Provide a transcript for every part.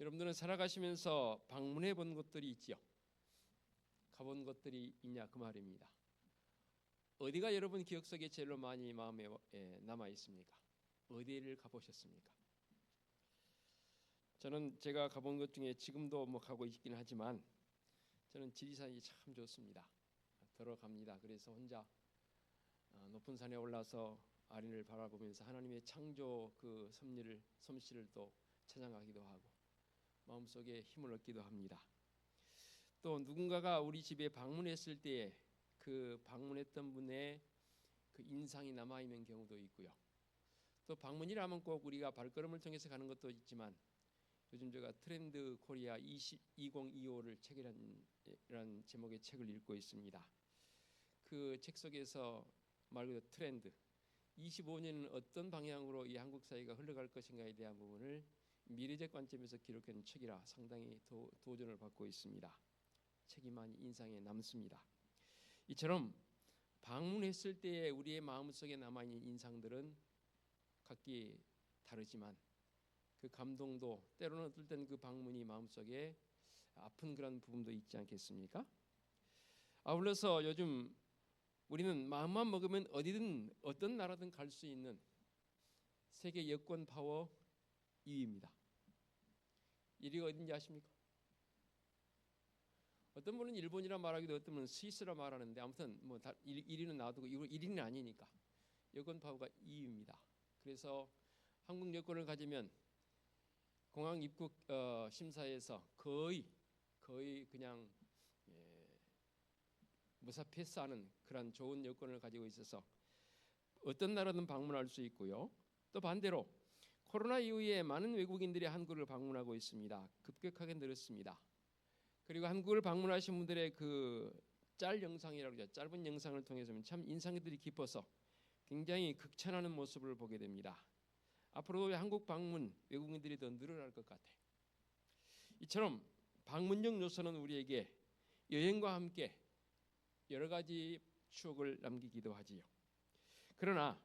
여러분들은 살아가시면서 방문해 본 곳들이 있지요. 가본 곳들이 있냐 그 말입니다. 어디가 여러분 기억 속에 제일로 많이 마음에 예, 남아 있습니까? 어디를 가보셨습니까? 저는 제가 가본 것 중에 지금도 뭐 가고 있긴 하지만 저는 지리산이 참 좋습니다. 들어갑니다. 그래서 혼자 어, 높은 산에 올라서 아린을 바라보면서 하나님의 창조 그 섭리를 솜씨를 또 찬양하기도 하고 마음속에 힘을 얻기도 합니다. 또 누군가가 우리 집에 방문했을 때에 그 방문했던 분의 그 인상이 남아 있는 경우도 있고요. 또 방문이라면 꼭 우리가 발걸음을 통해서 가는 것도 있지만 요즘 제가 트렌드 코리아 20, 2025를 책이라는 제목의 책을 읽고 있습니다. 그 책 속에서 말 그대로 트렌드 25년은 어떤 방향으로 이 한국 사회가 흘러갈 것인가에 대한 부분을 미래적 관점에서 기록한 책이라 상당히 도, 도전을 받고 있습니다. 책이 많이 인상에 남습니다. 이처럼 방문했을 때에 우리의 마음속에 남아 있는 인상들은 각기 다르지만 그 감동도 때로는 어떨 때는 그 방문이 마음속에 아픈 그런 부분도 있지 않겠습니까? 아울러서 요즘 우리는 마음만 먹으면 어디든 어떤 나라든 갈 수 있는 세계 여권 파워 2위입니다. 1위가 어딘지 아십니까? 어떤 분은 일본이라 말하기도 어떤 분은 스위스라 말하는데 아무튼 뭐 1위는 놔두고 1위는 아니니까 여권 파워가 2위입니다. 그래서 한국 여권을 가지면 공항 입국 어, 심사에서 거의 거의 그냥 예, 무사 패스하는 그런 좋은 여건을 가지고 있어서 어떤 나라든 방문할 수 있고요. 또 반대로 코로나 이후에 많은 외국인들이 한국을 방문하고 있습니다. 급격하게 늘었습니다. 그리고 한국을 방문하신 분들의 그 짤 영상이라고 하죠. 짧은 영상을 통해서 참 인상들이 깊어서 굉장히 극찬하는 모습을 보게 됩니다. 앞으로도 한국 방문 외국인들이 더 늘어날 것 같아. 이처럼 방문적 요소는 우리에게 여행과 함께 여러 가지 추억을 남기기도 하지요. 그러나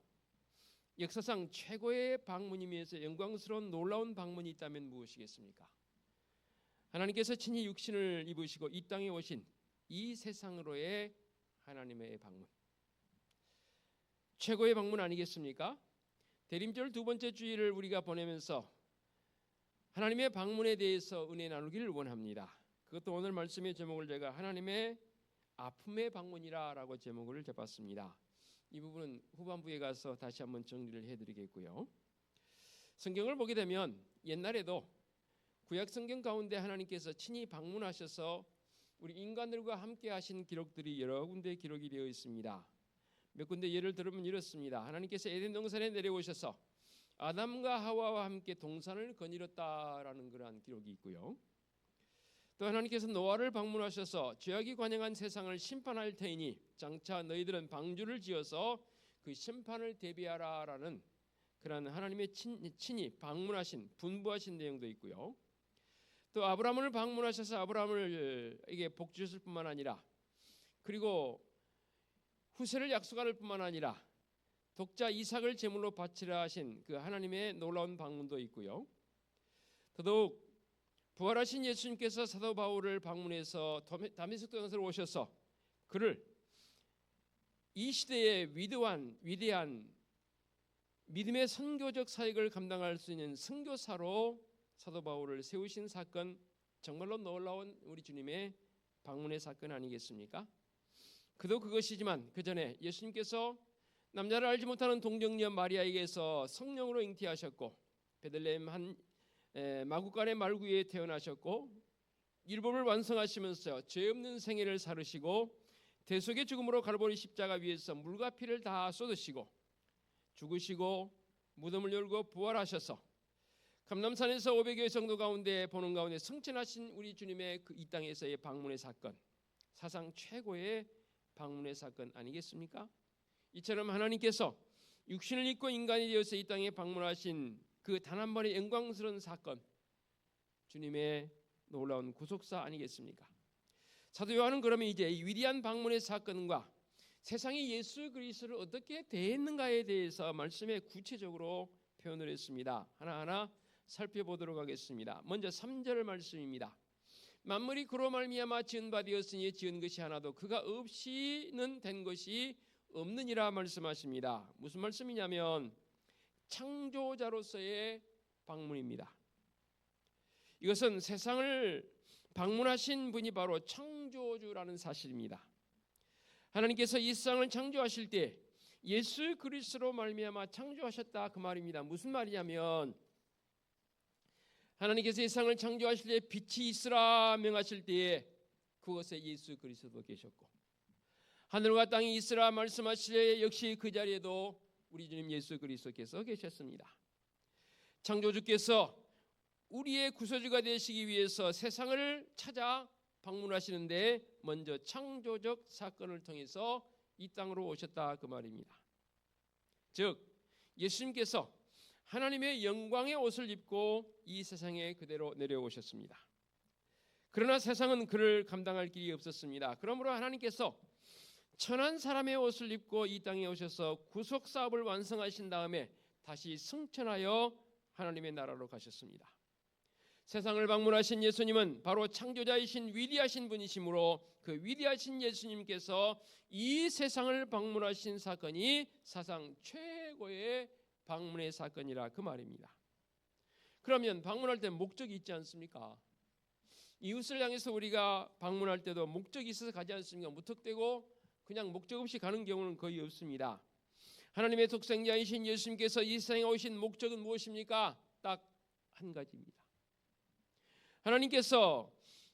역사상 최고의 방문이면서 영광스러운 놀라운 방문이 있다면 무엇이겠습니까? 하나님께서 친히 육신을 입으시고 이 땅에 오신 이 세상으로의 하나님의 방문. 최고의 방문 아니겠습니까? 대림절 두 번째 주일을 우리가 보내면서 하나님의 방문에 대해서 은혜 나누기를 원합니다. 그것도 오늘 말씀의 제목을 제가 하나님의 아픔의 방문이라라고 제목을 잡았습니다. 이 부분은 후반부에 가서 다시 한번 정리를 해드리겠고요. 성경을 보게 되면 옛날에도 구약 성경 가운데 하나님께서 친히 방문하셔서 우리 인간들과 함께 하신 기록들이 여러 군데 기록이 되어 있습니다. 몇 군데 예를 들으면 이렇습니다. 하나님께서 에덴 동산에 내려오셔서 아담과 하와와 함께 동산을 거닐었다라는 그러한 기록이 있고요. 또 하나님께서 노아를 방문하셔서 죄악이 관영한 세상을 심판할 테이니 장차 너희들은 방주를 지어서 그 심판을 대비하라라는 그러한 하나님의 친, 친히 방문하신 분부하신 내용도 있고요. 또 아브라함을 방문하셔서 아브라함을에게 복 주셨을 뿐만 아니라 그리고 후세를 약속할 뿐만 아니라 독자 이삭을 제물로 바치라 하신 그 하나님의 놀라운 방문도 있고요. 더더욱 부활하신 예수님께서 사도 바울을 방문해서 다메섹 도상으로 오셔서 그를 이 시대의 위대한 위대한 믿음의 선교적 사역을 감당할 수 있는 선교사로 사도 바울을 세우신 사건 정말로 놀라운 우리 주님의 방문의 사건 아니겠습니까? 그도 그것이지만 그 전에 예수님께서 남자를 알지 못하는 동정녀 마리아에게서 성령으로 잉태하셨고 베들레헴 한 마구간의 말구에 태어나셨고 율법을 완성하시면서 죄 없는 생애를 살으시고 대속의 죽음으로 갈보리 십자가 위에서 물과 피를 다 쏟으시고 죽으시고 무덤을 열고 부활하셔서 감남산에서 500여 성도 가운데 보는 가운데 성천하신 우리 주님의 그 이 땅에서의 방문의 사건 사상 최고의 방문의 사건 아니겠습니까? 이처럼 하나님께서 육신을 입고 인간이 되어서 이 땅에 방문하신 그 단 한 번의 영광스러운 사건 주님의 놀라운 구속사 아니겠습니까? 사도 요한은 그러면 이제 이 위대한 방문의 사건과 세상이 예수 그리스도를 어떻게 대했는가에 대해서 말씀에 구체적으로 표현을 했습니다. 하나하나 살펴보도록 하겠습니다. 먼저 3절 말씀입니다. 만물이 그로 말미암아 지은 바 되었으니 지은 것이 하나도 그가 없이는 된 것이 없느니라 말씀하십니다. 무슨 말씀이냐면 창조자로서의 방문입니다. 이것은 세상을 방문하신 분이 바로 창조주라는 사실입니다. 하나님께서 이 세상을 창조하실 때 예수 그리스도로 말미암아 창조하셨다 그 말입니다. 무슨 말이냐면 하나님께서 이 세상을 창조하실 때 빛이 있으라 명하실 때에 그것에 예수 그리스도 계셨고 하늘과 땅이 있으라 말씀하실 때 역시 그 자리에도 우리 주님 예수 그리스도께서 계셨습니다. 창조주께서 우리의 구소주가 되시기 위해서 세상을 찾아 방문하시는데 먼저 창조적 사건을 통해서 이 땅으로 오셨다 그 말입니다. 즉 예수님께서 하나님의 영광의 옷을 입고 이 세상에 그대로 내려오셨습니다. 그러나 세상은 그를 감당할 길이 없었습니다. 그러므로 하나님께서 천한 사람의 옷을 입고 이 땅에 오셔서 구속 사업을 완성하신 다음에 다시 승천하여 하나님의 나라로 가셨습니다. 세상을 방문하신 예수님은 바로 창조자이신 위대하신 분이시므로 그 위대하신 예수님께서 이 세상을 방문하신 사건이 사상 최고의 방문의 사건이라 그 말입니다. 그러면 방문할 때 목적이 있지 않습니까? 이웃을 향해서 우리가 방문할 때도 목적이 있어서 가지 않습니까? 무턱대고 그냥 목적 없이 가는 경우는 거의 없습니다. 하나님의 독생자이신 예수님께서 이 세상에 오신 목적은 무엇입니까? 딱 한 가지입니다. 하나님께서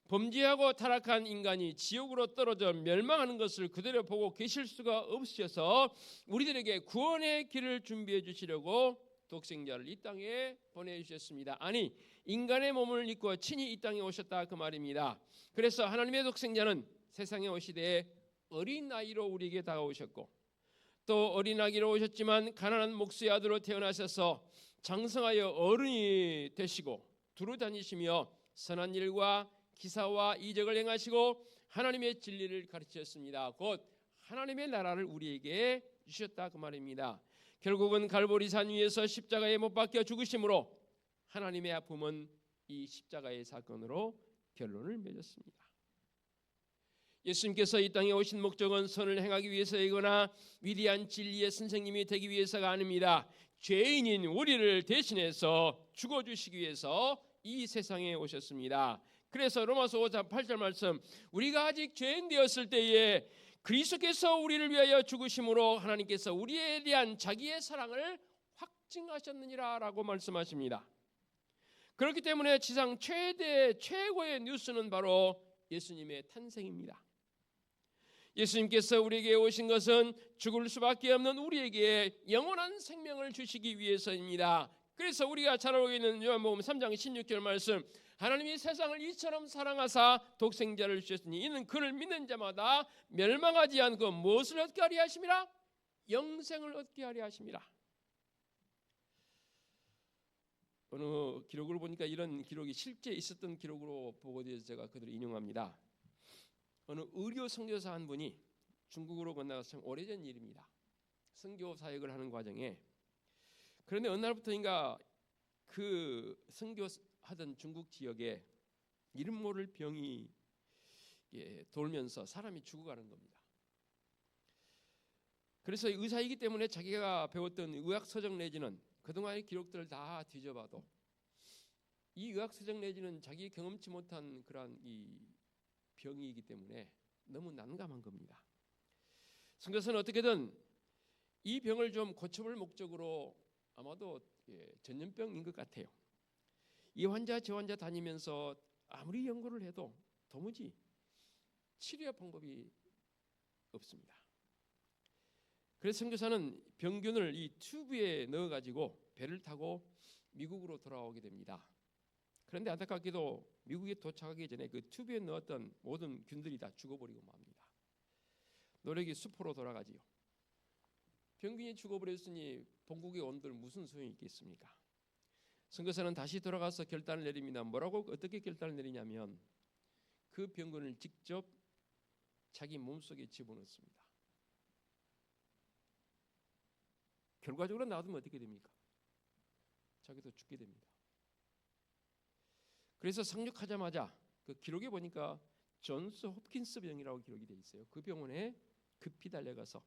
범죄하고 타락한 인간이 지옥으로 떨어져 멸망하는 것을 그대로 보고 계실 수가 없으셔서 우리들에게 구원의 길을 준비해 주시려고 독생자를 이 땅에 보내주셨습니다. 아니 인간의 몸을 입고 친히 이 땅에 오셨다 그 말입니다. 그래서 하나님의 독생자는 세상에 오시되 어린 나이로 우리에게 다가오셨고 또 어린 아기로 오셨지만 가난한 목수의 아들로 태어나셔서 장성하여 어른이 되시고 두루 다니시며 선한 일과 기사와 이적을 행하시고 하나님의 진리를 가르치셨습니다. 곧 하나님의 나라를 우리에게 주셨다 그 말입니다. 결국은 갈보리산 위에서 십자가에 못 박혀 죽으심으로 하나님의 아픔은 이 십자가의 사건으로 결론을 맺었습니다. 예수님께서 이 땅에 오신 목적은 선을 행하기 위해서이거나 위대한 진리의 선생님이 되기 위해서가 아닙니다. 죄인인 우리를 대신해서 죽어 주시기 위해서 이 세상에 오셨습니다. 그래서 로마서 5장 8절 말씀 우리가 아직 죄인 되었을 때에 그리스도께서 우리를 위하여 죽으심으로 하나님께서 우리에 대한 자기의 사랑을 확증하셨느니라라고 말씀하십니다. 그렇기 때문에 지상 최대 최고의 뉴스는 바로 예수님의 탄생입니다. 예수님께서 우리에게 오신 것은 죽을 수밖에 없는 우리에게 영원한 생명을 주시기 위해서입니다. 그래서 우리가 잘 알고 있는 요한복음 3장 16절 말씀 하나님이 세상을 이처럼 사랑하사 독생자를 주셨으니 이는 그를 믿는 자마다 멸망하지 않고 무엇을 얻게 하려 하심이라 영생을 얻게 하려 하심이라 어느 기록을 보니까 이런 기록이 실제 있었던 기록으로 보고되어서 제가 그들을 인용합니다. 어느 의료 선교사 한 분이 중국으로 건너가서 참 오래전 일입니다. 선교 사역을 하는 과정에 그런데 어느 날부터인가 그 선교하던 중국 지역에 이름 모를 병이 예, 돌면서 사람이 죽어가는 겁니다. 그래서 의사이기 때문에 자기가 배웠던 의학 서적 내지는 그동안의 기록들을 다 뒤져봐도 이 의학 서적 내지는 자기 경험치 못한 그러한 이 병이기 때문에 너무 난감한 겁니다. 선교사는 어떻게든 이 병을 좀 고쳐볼 목적으로 아마도 예, 전염병인 것 같아요. 이 환자 저 환자 다니면서 아무리 연구를 해도 도무지 치료 방법이 없습니다. 그래서 선교사는 병균을 이 튜브에 넣어 가지고 배를 타고 미국으로 돌아오게 됩니다. 그런데 안타깝게도 미국에 도착하기 전에 그 튜브에 넣었던 모든 균들이 다 죽어버리고 맙니다. 노력이 수포로 돌아가지요. 병균이 죽어버렸으니 본국에 온들 무슨 소용이 있겠습니까? 선교사는 다시 돌아가서 결단을 내립니다. 뭐라고 어떻게 결단을 내리냐면 그 병균을 직접 자기 몸속에 집어넣습니다. 결과적으로 놔두면 어떻게 됩니까? 자기도 죽게 됩니다. 그래서 상륙하자마자 그 기록에 보니까 존스 홉킨스 병이라고 기록이 돼 있어요. 그 병원에 급히 달려가서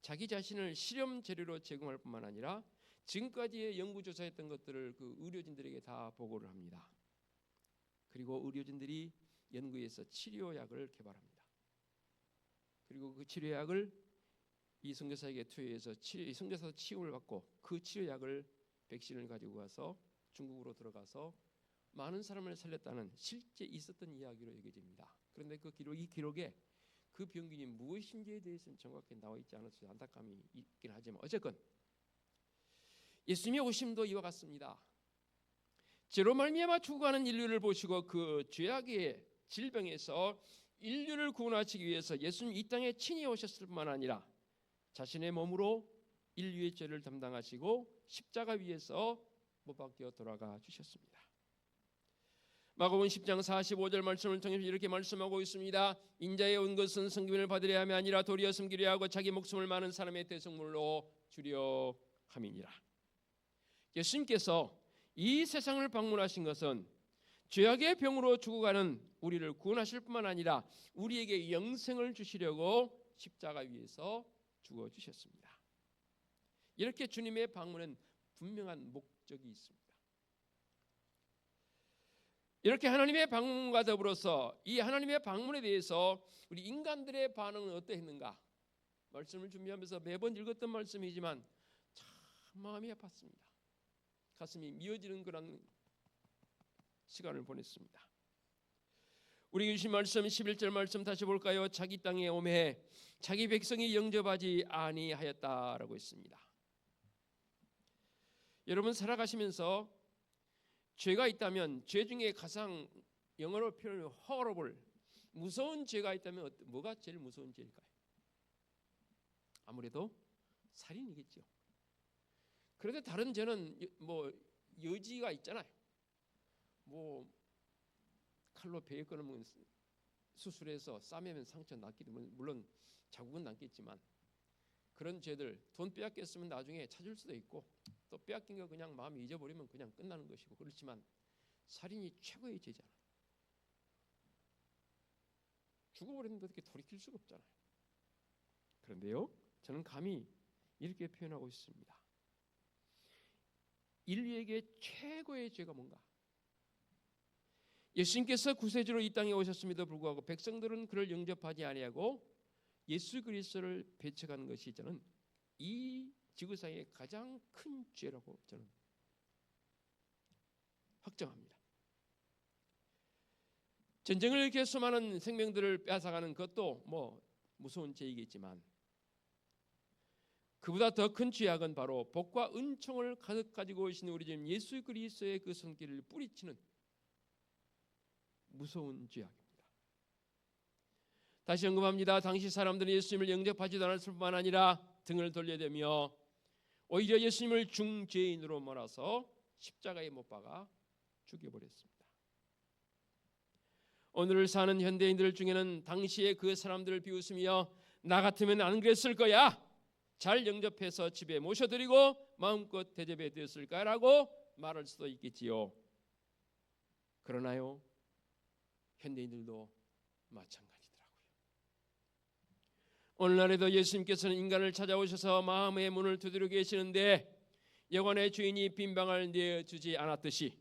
자기 자신을 실험 재료로 제공할 뿐만 아니라 지금까지의 연구 조사했던 것들을 그 의료진들에게 다 보고를 합니다. 그리고 의료진들이 연구해서 치료약을 개발합니다. 그리고 그 치료약을 이 선교사에게 투여해서 치료, 선교사 치료를 받고 그 치료약을 백신을 가지고 가서 중국으로 들어가서 많은 사람을 살렸다는 실제 있었던 이야기로 여겨집니다. 그런데 그 기록 이 기록에 그 병균이 무엇인지에 대해서는 정확히 나와 있지 않아서 안타까움이 있긴 하지만 어쨌건 예수님의 오심도 이와 같습니다. 죄로 말미암아 죽어가는 인류를 보시고 그 죄악의 질병에서 인류를 구원하시기 위해서 예수님 이 땅에 친히 오셨을 뿐만 아니라 자신의 몸으로 인류의 죄를 담당하시고 십자가 위에서 못 박혀 돌아가 주셨습니다. 마가복음 10장 45절 말씀을 통해서 이렇게 말씀하고 있습니다. 인자에 온 것은 성김을 받으려 함이 아니라 도리어 섬기려 하고 자기 목숨을 많은 사람의 대성물로 주려 함이니라. 예수님께서 이 세상을 방문하신 것은 죄악의 병으로 죽어가는 우리를 구원하실 뿐만 아니라 우리에게 영생을 주시려고 십자가 위에서 죽어 주셨습니다. 이렇게 주님의 방문은 분명한 목적이 있습니다. 이렇게 하나님의 방문과 더불어서 이 하나님의 방문에 대해서 우리 인간들의 반응은 어떠했는가? 말씀을 준비하면서 매번 읽었던 말씀이지만 참 마음이 아팠습니다. 가슴이 미어지는 그런 시간을 보냈습니다. 우리 주신 말씀 11절 말씀 다시 볼까요? 자기 땅에 오매 자기 백성이 영접하지 아니하였다라고 했습니다. 여러분 살아가시면서 죄가 있다면 죄 중에 가장 영어로 표현을 horrible 무서운 죄가 있다면 뭐가 제일 무서운 죄일까요? 아무래도 살인이겠죠. 그런데 다른 죄는 여- 뭐 여지가 있잖아요. 뭐 칼로 베어 끊으면 수술해서 싸매면 상처 낫기도 물론 자국은 남겠지만 그런 죄들 돈 빼앗겼으면 나중에 찾을 수도 있고 또 빼앗긴 거 그냥 마음이 잊어버리면 그냥 끝나는 것이고 그렇지만 살인이 최고의 죄잖아요. 죽어버렸는데 어떻게 돌이킬 수가 없잖아요. 그런데요, 저는 감히 이렇게 표현하고 있습니다. 인류에게 최고의 죄가 뭔가? 예수님께서 구세주로 이 땅에 오셨음에도 불구하고 백성들은 그를 영접하지 아니하고 예수 그리스도를 배척하는 것이 저는 이 지구상의 가장 큰 죄라고 저는 확정합니다. 전쟁을 이렇게 수많은 생명들을 빼앗아가는 것도 뭐 무서운 죄이겠지만 그보다 더 큰 죄악은 바로 복과 은총을 가득 가지고 오신 우리 주님 예수 그리스도의 그 손길을 뿌리치는 무서운 죄악입니다. 다시 언급합니다. 당시 사람들은 예수님을 영접하지도 않았을 뿐만 아니라 등을 돌려대며 오히려 예수님을 중죄인으로 몰아서 십자가에 못 박아 죽여버렸습니다. 오늘을 사는 현대인들 중에는 당시의 그 사람들을 비웃으며 나 같으면 안 그랬을 거야. 잘 영접해서 집에 모셔드리고 마음껏 대접해 드렸을까라고 말할 수도 있겠지요. 그러나요? 현대인들도 마찬가지더라고요. 오늘날에도 예수님께서는 인간을 찾아오셔서 마음의 문을 두드려 계시는데 여관의 주인이 빈 방을 내주지 않았듯이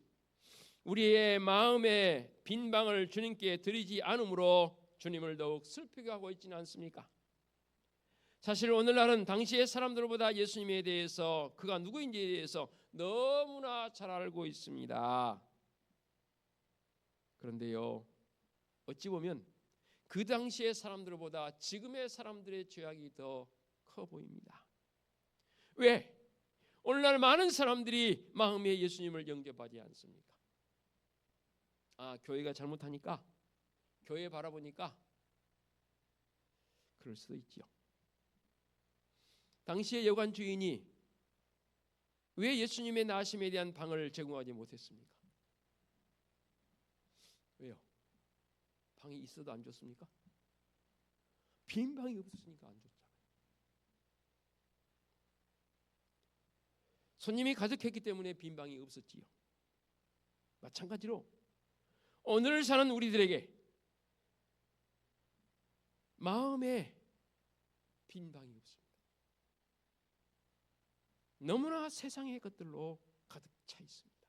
우리의 마음의 빈 방을 주님께 드리지 않으므로 주님을 더욱 슬프게 하고 있지는 않습니까? 사실 오늘날은 당시의 사람들보다 예수님에 대해서 그가 누구인지에 대해서 너무나 잘 알고 있습니다. 그런데요, 어찌 보면 그 당시의 사람들보다 지금의 사람들의 죄악이 더 커 보입니다. 왜? 오늘날 많은 사람들이 마음에 예수님을 영접하지 않습니까? 아, 교회가 잘못하니까 교회 바라보니까 그럴 수도 있지요. 당시의 여관 주인이 왜 예수님의 나심에 대한 방을 제공하지 못했습니까? 왜요? 방이 있어도 안 줬습니까? 빈 방이 없으니까 안 줬잖아요. 손님이 가득했기 때문에 빈 방이 없었지요. 마찬가지로 오늘 사는 우리들에게 마음에 빈 방이 없습니다. 너무나 세상의 것들로 가득 차 있습니다.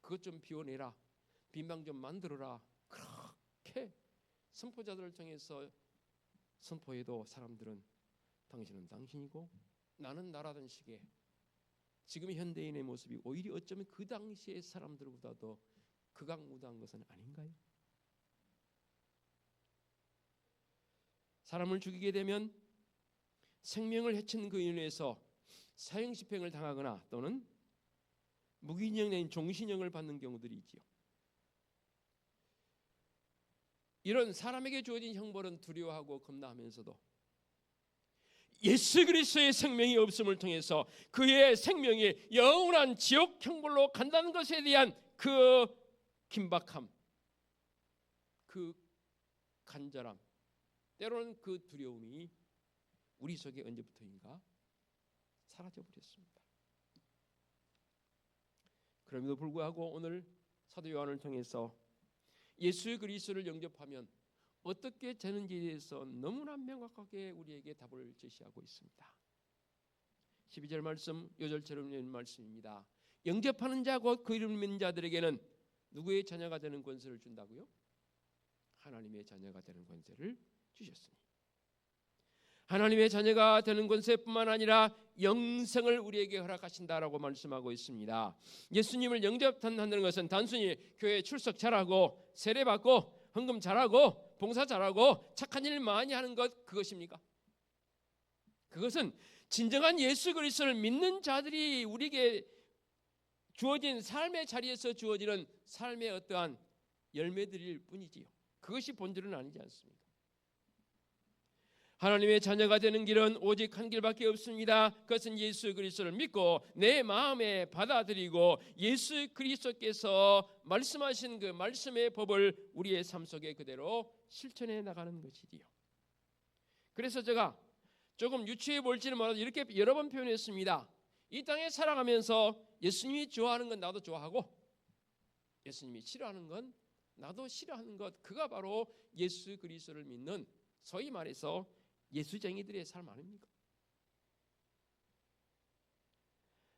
그것 좀 비워내라. 빈방 좀 만들어라. 선포자들을 통해서 선포해도 사람들은 당신은 당신이고 나는 나라던 식의 지금 현대인의 모습이 오히려 어쩌면 그 당시의 사람들보다도 극악무도한 것은 아닌가요? 사람을 죽이게 되면 생명을 해친 그 인해서 사형 집행을 당하거나 또는 무기징역 낸 종신형을 받는 경우들이 있지요. 이런 사람에게 주어진 형벌은 두려워하고 겁나하면서도 예수 그리스도의 생명이 없음을 통해서 그의 생명이 영원한 지옥 형벌로 간다는 것에 대한 그 긴박함, 그 간절함, 때로는 그 두려움이 우리 속에 언제부터인가 사라져 버렸습니다. 그럼에도 불구하고 오늘 사도 요한을 통해서 예수 그리스도를 영접하면 어떻게 되는지에 대해서 너무나 명확하게 우리에게 답을 제시하고 있습니다. 12절 말씀 요절처럼 있는 말씀입니다. 영접하는 자곧그 이름 믿는 자들에게는 누구의 자녀가 되는 권세를 준다고요? 하나님의 자녀가 되는 권세를 주셨으니 하나님의 자녀가 되는 권세뿐만 아니라 영생을 우리에게 허락하신다라고 말씀하고 있습니다. 예수님을 영접한다는 것은 단순히 교회 출석 잘하고 세례 받고 헌금 잘하고 봉사 잘하고 착한 일 많이 하는 것 그것입니까? 그것은 진정한 예수 그리스도를 믿는 자들이 우리에게 주어진 삶의 자리에서 주어지는 삶의 어떠한 열매들일 뿐이지요. 그것이 본질은 아니지 않습니까? 하나님의 자녀가 되는 길은 오직 한 길밖에 없습니다. 그것은 예수 그리스도를 믿고 내 마음에 받아들이고 예수 그리스도께서 말씀하신 그 말씀의 법을 우리의 삶 속에 그대로 실천해 나가는 것이지요. 그래서 제가 조금 유치해 볼지는 몰라도 이렇게 여러 번 표현했습니다. 이 땅에 살아가면서 예수님이 좋아하는 건 나도 좋아하고 예수님이 싫어하는 건 나도 싫어하는 것 그가 바로 예수 그리스도를 믿는 소위 말해서 예수쟁이들의 삶 아닙니까?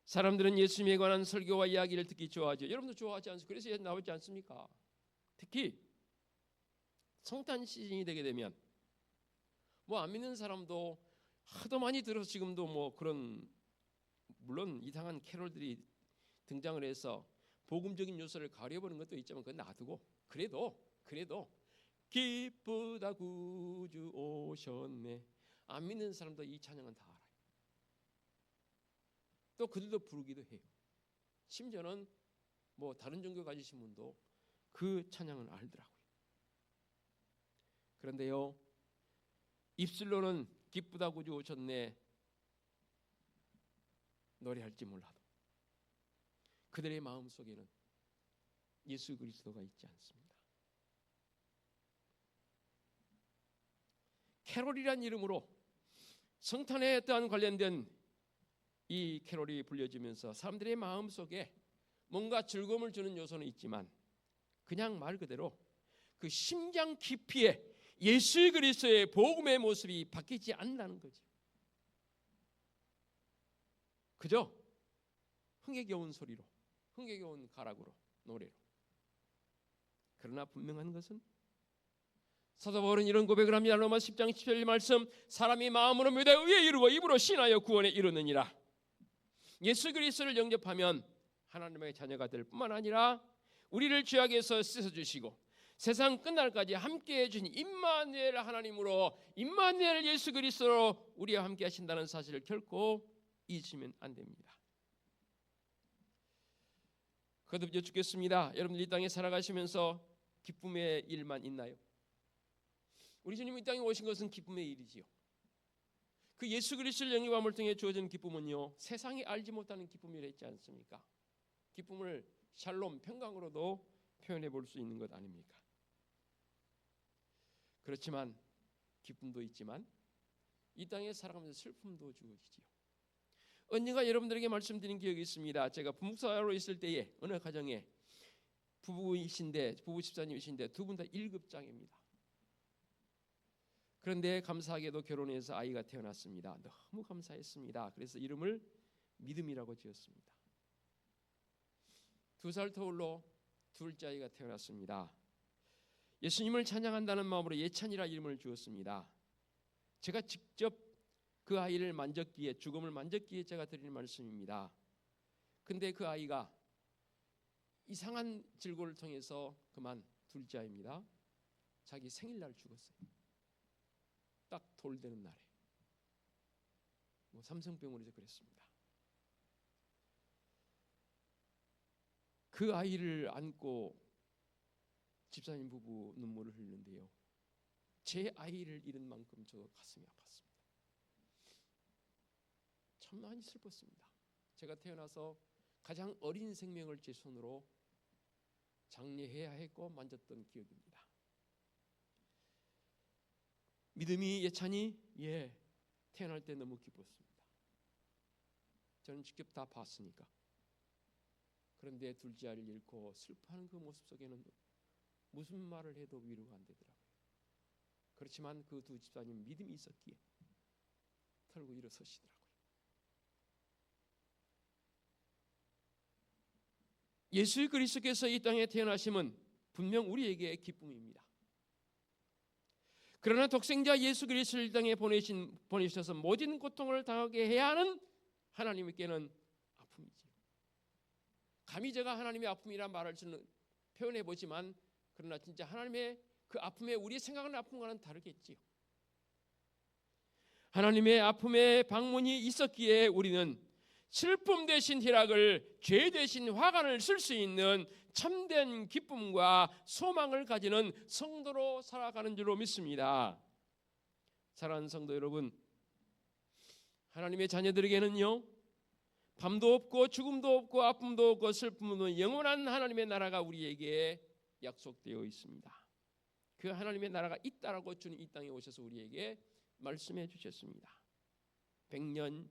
사람들은 예수님에 관한 설교와 이야기를 듣기 좋아하죠. 여러분도 좋아하지 않습니까? 그래서 나오지 않습니까? 특히 성탄 시즌이 되게 되면 뭐 안 믿는 사람도 하도 많이 들어서 지금도 뭐 그런 물론 이상한 캐롤들이 등장을 해서 복음적인 요소를 가려보는 것도 있지만 그건 놔두고 그래도 그래도 기쁘다 구주 오셨네. 안 믿는 사람도 이 찬양은 다 알아요. 또 그들도 부르기도 해요. 심지어는 뭐 다른 종교 가지신 분도 그 찬양은 알더라고요. 그런데요, 입술로는 기쁘다 구주 오셨네 노래할지 몰라도 그들의 마음 속에는 예수 그리스도가 있지 않습니다. 캐롤이란 이름으로 성탄에 또한 관련된 이 캐롤이 불려지면서 사람들의 마음 속에 뭔가 즐거움을 주는 요소는 있지만 그냥 말 그대로 그 심장 깊이에 예수 그리스도의 복음의 모습이 바뀌지 않는다는 거죠. 그죠? 흥에 겨운 소리로, 흥에 겨운 가락으로, 노래로. 그러나 분명한 것은 사도 바울은 이런 고백을 합니다. 로마 10장 17절 말씀 사람이 마음으로 믿어 의에 이르고 입으로 신하여 구원에 이르느니라. 예수 그리스도를 영접하면 하나님의 자녀가 될 뿐만 아니라 우리를 죄악에서 씻어 주시고 세상 끝날까지 함께 해 주신 임마누엘 하나님으로 임마누엘 예수 그리스도로 우리와 함께 하신다는 사실을 결코 잊으면 안 됩니다. 거듭 여쭙겠습니다. 여러분들 이 땅에 살아가시면서 기쁨의 일만 있나요? 우리 주님이 이 땅에 오신 것은 기쁨의 일이지요. 그 예수 그리스도를 영접함을 통해 주어진 기쁨은요 세상이 알지 못하는 기쁨이라 했지 않습니까? 기쁨을 샬롬 평강으로도 표현해 볼 수 있는 것 아닙니까? 그렇지만 기쁨도 있지만 이 땅에 살아가면서 슬픔도 주어지지요. 언젠가 여러분들에게 말씀드린 기억이 있습니다. 제가 부목사로 있을 때에 어느 가정에 부부이신데 부부 집사님이신데 두 분 다 1급 장애입니다. 그런데 감사하게도 결혼해서 아이가 태어났습니다. 너무 감사했습니다. 그래서 이름을 믿음이라고 지었습니다. 두 살 터울로 둘째 아이가 태어났습니다. 예수님을 찬양한다는 마음으로 예찬이라 이름을 주었습니다. 제가 직접 그 아이를 만졌기에 죽음을 만졌기에 제가 드리는 말씀입니다. 근데 그 아이가 이상한 질고를 통해서 그만 둘째 아이입니다. 자기 생일날 죽었어요. 딱 돌되는 날에. 뭐 삼성병원에서 그랬습니다. 그 아이를 안고 집사님 부부 눈물을 흘리는데요. 제 아이를 잃은 만큼 저 가슴이 아팠습니다. 참 많이 슬펐습니다. 제가 태어나서 가장 어린 생명을 제 손으로 장례해야 했고 만졌던 기억입니다. 믿음이 예찬이 예 태어날 때 너무 기뻤습니다. 저는 직접 다 봤으니까. 그런데 둘째 아이를 잃고 슬퍼하는 그 모습 속에는 무슨 말을 해도 위로가 안 되더라고요. 그렇지만 그 두 집사님 믿음이 있었기에 털고 일어서시더라고요. 예수 그리스도께서 이 땅에 태어나심은 분명 우리에게 기쁨입니다. 그러나 독생자 예수 그리스도를 이 땅에 보내신 보내셔서 모든 고통을 당하게 해야 하는 하나님께는 아픔이지요. 감히 제가 하나님의 아픔이란 말을 저는 표현해 보지만 그러나 진짜 하나님의 그 아픔에 우리 생각하는 아픔과는 다르겠지요. 하나님의 아픔의 방문이 있었기에 우리는 슬픔 대신 희락을 죄 대신 화관을 쓸 수 있는 참된 기쁨과 소망을 가지는 성도로 살아가는 줄로 믿습니다. 사랑하는 성도 여러분, 하나님의 자녀들에게는요, 밤도 없고 죽음도 없고 아픔도 없고 슬픔도 영원한 하나님의 나라가 우리에게 약속되어 있습니다. 그 하나님의 나라가 있다라고 주님 이 땅에 오셔서 우리에게 말씀해 주셨습니다. 백년,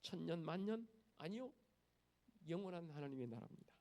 천년, 만년 아니요. 영원한 하나님의 나라입니다.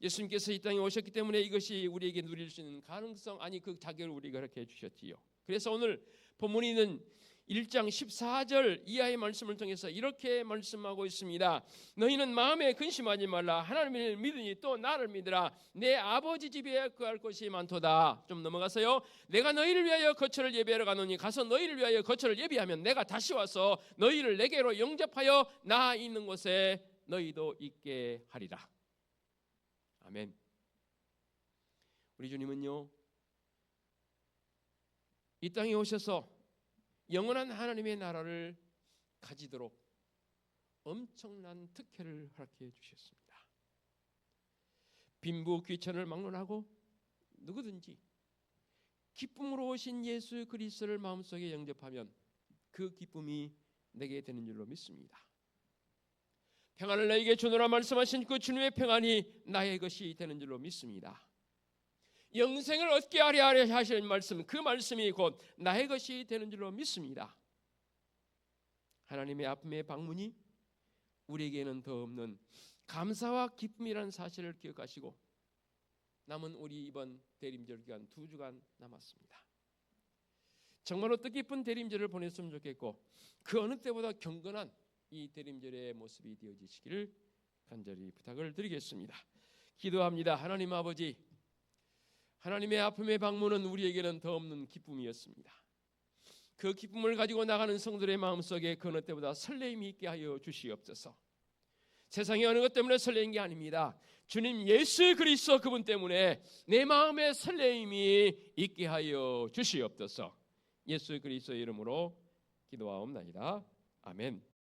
예수님께서 이 땅에 오셨기 때문에 이것이 우리에게 누릴 수 있는 가능성 아니 그 자격을 우리가 그렇게 해 주셨지요. 그래서 오늘 본문에 있는 1장 14절 이하의 말씀을 통해서 이렇게 말씀하고 있습니다. 너희는 마음에 근심하지 말라. 하나님을 믿으니 또 나를 믿으라. 내 아버지 집에 그할 것이 많도다. 좀 넘어가서요. 내가 너희를 위하여 거처를 예비하러 가노니 가서 너희를 위하여 거처를 예비하면 내가 다시 와서 너희를 내게로 영접하여 나 있는 곳에 너희도 있게 하리라. 아멘. 우리 주님은요. 이 땅에 오셔서 영원한 하나님의 나라를 가지도록 엄청난 특혜를 허락해 주셨습니다. 빈부 귀천을 막론하고 누구든지 기쁨으로 오신 예수 그리스도를 마음속에 영접하면 그 기쁨이 내게 되는 줄로 믿습니다. 평안을 너에게 주노라 말씀하신 그 주님의 평안이 나의 것이 되는 줄로 믿습니다. 영생을 얻게 하려 하실 말씀 그 말씀이 곧 나의 것이 되는 줄로 믿습니다. 하나님의 아픔의 방문이 우리에게는 더 없는 감사와 기쁨이라는 사실을 기억하시고 남은 우리 이번 대림절 기간 두 주간 남았습니다. 정말로 뜻깊은 대림절을 보냈으면 좋겠고 그 어느 때보다 경건한 이 대림절의 모습이 되어지시기를 간절히 부탁을 드리겠습니다. 기도합니다. 하나님 아버지 하나님의 아픔의 방문은 우리에게는 더 없는 기쁨이었습니다. 그 기쁨을 가지고 나가는 성들의 마음속에 그 어느 때보다 설레임이 있게 하여 주시옵소서. 세상의 어느 것 때문에 설레는 게 아닙니다. 주님 예수 그리스도 그분 때문에 내 마음에 설레임이 있게 하여 주시옵소서. 예수 그리스도 이름으로 기도하옵나이다. 아멘.